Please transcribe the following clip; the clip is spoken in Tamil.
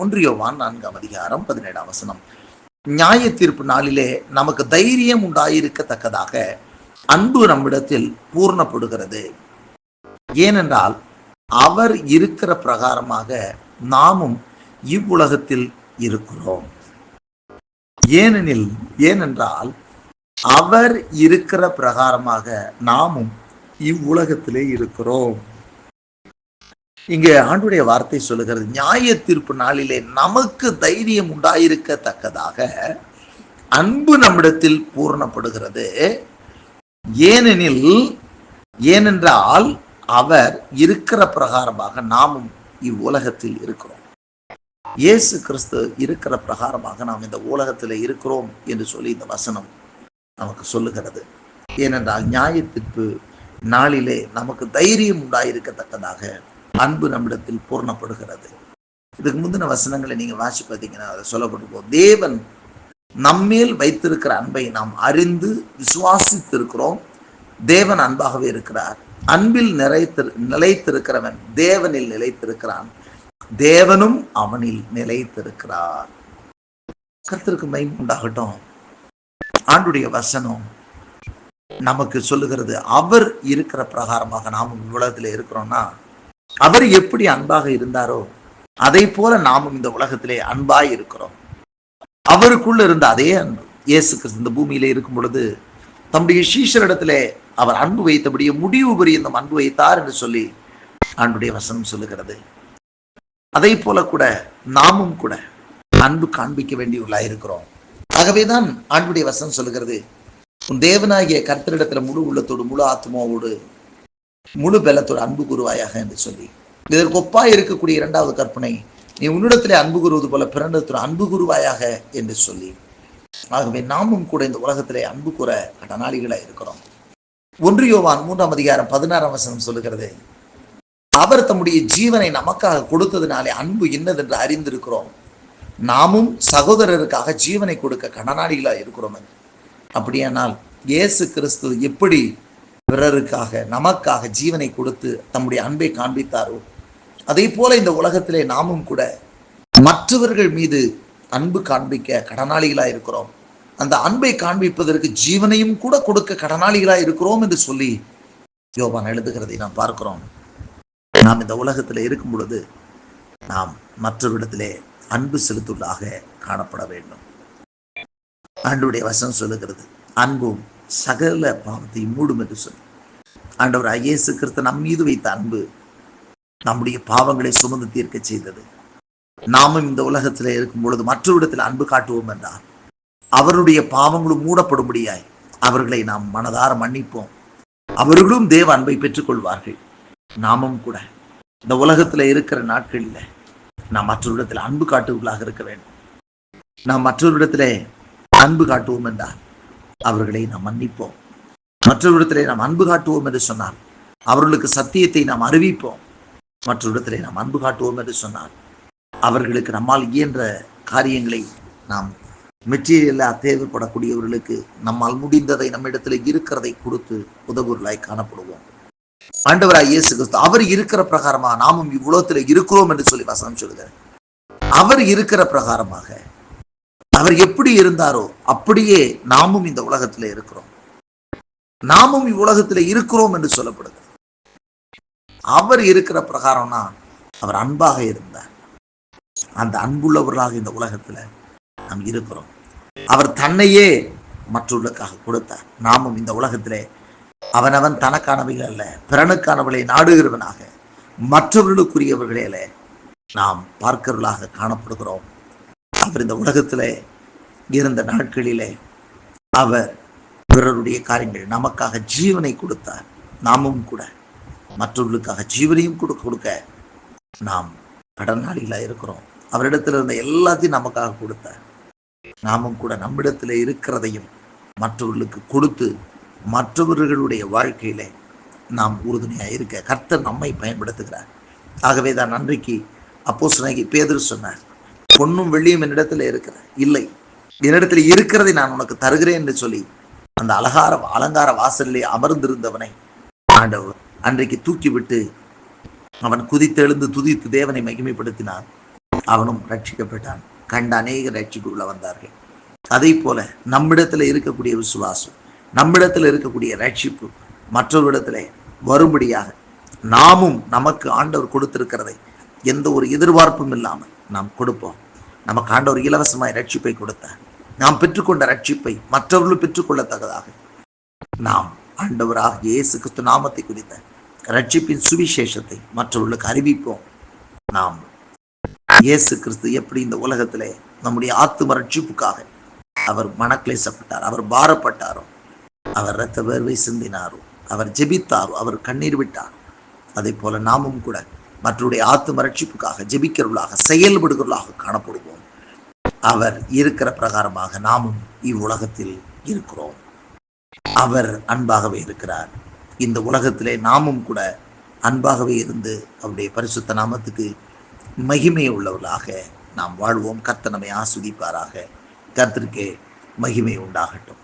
ஒன்றியோவான் நான்காம் அதிகாரம் பதினேழாம் வசனம். நியாய தீர்ப்பு நாளிலே நமக்கு தைரியம் உண்டாயிருக்கத்தக்கதாக அன்பு நம்மிடத்தில் பூர்ணப்படுகிறது. ஏனென்றால் அவர் இருக்கிற பிரகாரமாக நாமும் இவ்வுலகத்தில் இருக்கிறோம். ஏனெனில் ஏனென்றால் அவர் இருக்கிற பிரகாரமாக நாமும் இவ்வுலகத்திலே இருக்கிறோம். இங்க ஆண்டுடைய வார்த்தை சொல்லுகிறது நியாய தீர்ப்பு நாளிலே நமக்கு தைரியம் உண்டாயிருக்கத்தக்கதாக அன்பு நம்மிடத்தில் பூரணப்படுகிறது. ஏனெனில் ஏனென்றால் அவர் இருக்கிற பிரகாரமாக நாமும் இவ்வுலகத்தில் இருக்கிறோம். இயேசு கிறிஸ்து இருக்கிற பிரகாரமாக நாம் இந்த உலகத்தில் இருக்கிறோம் என்று சொல்லி இந்த வசனம் நமக்கு சொல்லுகிறது. ஏனென்றால் நியாயத்திற்கு நாளிலே நமக்கு தைரியம் உண்டாயிருக்கத்தக்கதாக அன்பு நம்மிடத்தில் பூர்ணப்படுகிறது. இதுக்கு முந்தின வசனங்களை நீங்க வாசி பார்த்தீங்கன்னா அதை சொல்லப்பட்டிருக்கோம் தேவன் நம்மேல் வைத்திருக்கிற அன்பை நாம் அறிந்து விசுவாசித்திருக்கிறோம். தேவன் அன்பாகவே இருக்கிறார். அன்பில் நிறைத்து நிலைத்திருக்கிறவன் தேவனில் நிலைத்திருக்கிறான். தேவனும் அவனில் நிலைத்திருக்கிறார். கர்த்தருக்கு மகிமை உண்டாகட்டும். ஆண்டுடைய வசனம் நமக்கு சொல்லுகிறது அவர் இருக்கிற பிரகாரமாக நாம் உலகத்தில் இருக்கிறோம்னா அவர் எப்படி அன்பாக இருந்தாரோ அதை போல நாமும் இந்த உலகத்திலே அன்பாய் இருக்கிறோம். அவருக்குள்ள இருந்த அதே அன்பு இயேசு கிறிஸ்து இந்த பூமியிலே இருக்கும் பொழுது தம்முடைய சீஷரிடத்திலே அவர் அன்பு வைத்தபடியே முடிவு பரியந்தம் அன்பு வைத்தார் என்று சொல்லி ஆண்டுடைய வசனம் சொல்லுகிறது. அதை போல கூட நாமும் கூட அன்பு காண்பிக்க வேண்டியுள்ளா இருக்கிறோம். ஆகவேதான் ஆண்டுடைய வசனம் சொல்லுகிறது உன் தேவனாகிய கர்த்தரிடத்துல முழு உள்ளத்தோடு முழு ஆத்மாவோடு முழு பலத்தோட அன்பு கூறுவாயாக என்று சொல்லி. இதற்கொப்பா இருக்கக்கூடிய இரண்டாவது கற்பனை நீ உன்னிடத்திலே அன்பு கூறுவது போல பிறந்தத்துல அன்பு கூறுவாயாக என்று சொல்லி. ஆகவே நாமும் கூட இந்த உலகத்திலே அன்பு கூற கடனாளிகளா இருக்கிறோம். ஒன்றியோவான் மூன்றாம் அதிகாரம் பதினாறாம் வசனம் சொல்லுகிறது அவர் தம்முடைய ஜீவனை நமக்காக கொடுத்ததினாலே அன்பு இன்னதென்று அறிந்திருக்கிறோம். நாமும் சகோதரருக்காக ஜீவனை கொடுக்க கடனாளிகளாக இருக்கிறோம். அப்படியானால் இயேசு கிறிஸ்து எப்படி பிறருக்காக நமக்காக ஜீவனை கொடுத்து தம்முடைய அன்பை காண்பித்தாரோ? அதே போல இந்த உலகத்திலே நாமும் கூட மற்றவர்கள் மீது அன்பு காண்பிக்க கடனாளிகளா இருக்கிறோம். அந்த அன்பை காண்பிப்பதற்கு ஜீவனையும் கூட கொடுக்க கடனாளிகளா இருக்கிறோம் என்று சொல்லி யோபான் எழுதுகிறதை நாம் பார்க்கிறோம். நாம் இந்த உலகத்தில் இருக்கும் பொழுது நாம் மற்றவரிடத்திலே அன்பு செலுத்துள்ளாக காணப்பட வேண்டும். ஆண்டுடைய வசனம் சொல்லுகிறது அன்பும் சகல பாவத்தை மூடும் என்று சொல்லி ஆண்டவர் ஐஏசு கிறிஸ்து நம் மீது வைத்த அன்பு நம்முடைய பாவங்களை சுமந்து தீர்க்க செய்தது. நாமும் இந்த உலகத்தில் இருக்கும் பொழுது மற்றவரிடத்தில் அன்பு காட்டுவோம் என்றால் அவருடைய பாவங்களும் மூடப்படும்படியாய் அவர்களை நாம் மனதார மன்னிப்போம். அவர்களும் தேவ அன்பை பெற்றுக்கொள்வார்கள். நாமும் கூட இந்த உலகத்தில் இருக்கிற நாட்களில் நாம் மற்றவரிடத்தில் அன்பு காட்டுவர்களாக இருக்க வேண்டும். நாம் மற்றவரிடத்திலே அன்பு காட்டுவோம் என்றால் அவர்களை நாம் மன்னிப்போம். மற்றவரிடத்திலே நாம் அன்பு காட்டுவோம் என்று சொன்னார். அவர்களுக்கு சத்தியத்தை நாம் அறிவிப்போம். மற்றவரிடத்திலே நாம் அன்பு காட்டுவோம் என்று சொன்னார். அவர்களுக்கு நம்மால் இயன்ற காரியங்களை நாம் மெட்டீரியலாக தேவைப்படக்கூடியவர்களுக்கு நம்மால் முடிந்ததை நம்மிடத்தில் இருக்கிறதை கொடுத்து உதவுகளாய் காணப்படுவோம். ஆண்டவராய் இயேசு கிறிஸ்து அவர் இருக்கிற பிரகாரமா நாமும் இவ்வுலகத்தில் இருக்கிறோம் என்று சொல்லி வசனம் சொல்லுகிறார் அவர் இருக்கிற பிரகாரமாக அவர் எப்படி இருந்தாரோ அப்படியே நாமும் இந்த உலகத்தில் இருக்கிறோம். நாமும் இவ்வுலகத்தில் இருக்கிறோம் என்று சொல்லப்படுது. அவர் இருக்கிற பிரகாரம்னா அவர் அன்பாக இருந்தார். அந்த அன்புள்ளவர்களாக இந்த உலகத்துல நாம் இருக்கிறோம். அவர் தன்னையே மற்றவர்களுக்காக கொடுத்தார். நாமும் இந்த உலகத்திலே அவனவன் தனக்கானவைகள் அல்ல பிறனுக்கானவளை நாடுகிறவனாக மற்றவர்களுக்குரியவர்களே நாம் பார்க்கிறவர்களாக காணப்படுகிறோம். அவர் இந்த உலகத்திலே இருந்த நாட்களிலே அவர் பிறருடைய காரியங்கள் நமக்காக ஜீவனை கொடுத்தார். நாமும் கூட மற்றவர்களுக்காக ஜீவனையும் கொடுக்க கொடுக்க நாம் கடனாளிகளாக இருக்கிறோம். அவரிடத்தில் இருந்த எல்லாத்தையும் நமக்காக கொடுத்தார். நாமும் கூட நம்மிடத்தில் இருக்கிறதையும் மற்றவர்களுக்கு கொடுத்து மற்றவர்களுடைய வாழ்க்கையில நாம் உறுதுணையாக இருக்க கர்த்தர் நம்மை பயன்படுத்துகிறார். ஆகவே தான் நன்றிக்கு அப்போ சொன்னாகி பேதர் சொன்னார் பொண்ணும் வெள்ளியும் என்னிடத்தில் இருக்கிற இல்லை என்னிடத்தில் இருக்கிறதை நான் உனக்கு தருகிறேன் என்று சொல்லி அந்த அலங்கார அலங்கார வாசலிலே அமர்ந்திருந்தவனை ஆண்டவர் அன்றைக்கு தூக்கிவிட்டு அவன் குதித்தெழுந்து துதித்து தேவனை மகிமைப்படுத்தினான். அவனும் ரட்சிக்கப்பட்டான். கண்ட அநேக ரட்சிப்புள்ள வந்தார்கள் அதே போல நம்மிடத்துல இருக்கக்கூடிய விசுவாசம் நம்மிடத்துல இருக்கக்கூடிய ரட்சிப்பு மற்றவரிடத்துல வரும்படியாக நாமும் நமக்கு ஆண்டவர் கொடுத்திருக்கிறதை எந்த ஒரு எதிர்பார்ப்பும் இல்லாமல் நாம் கொடுப்போம். நமக்கு ஆண்டவர் இலவசமாய் ரட்சிப்பை கொடுத்தார். நாம் பெற்றுக்கொண்ட ரட்சிப்பை மற்றவர்களும் பெற்றுக்கொள்ளத்தக்கதாக. நாம் ஆண்டவராக இயேசு கிறிஸ்து நாமத்தை குறித்த ரட்சிப்பின் சுவிசேஷத்தை மற்றவர்களுக்கு அறிவிப்போம். நாம் இயேசு கிறிஸ்து எப்படி இந்த உலகத்திலே நம்முடைய ஆத்தும ரட்சிப்புக்காக அவர் மனக்லேசப்பட்டார் அவர் பாரப்பட்டாரோ அவர் இரத்த வேர்வை சிந்தினாரோ அவர் ஜெபித்தாரோ அவர் கண்ணீர் விட்டார் அதே போல நாமும் கூட மற்றவருடைய ஆத்தும ரட்சிப்புக்காக ஜெபிக்கிறவர்களாக செயல்படுகிறவர்களாக காணப்படுவோம். அவர் இருக்கிற பிரகாரமாக நாமும் இவ்வுலகத்தில் இருக்கிறோம். அவர் அன்பாகவே இருக்கிறார். இந்த உலகத்திலே நாமும் கூட அன்பாகவே இருந்து அவருடைய பரிசுத்த நாமத்துக்கு மகிமை உள்ளவர்களாக நாம் வாழ்வோம். கர்த்தனமை ஆஸ்வதிப்பாராக. கர்த்தருக்கே மகிமை உண்டாகட்டும்.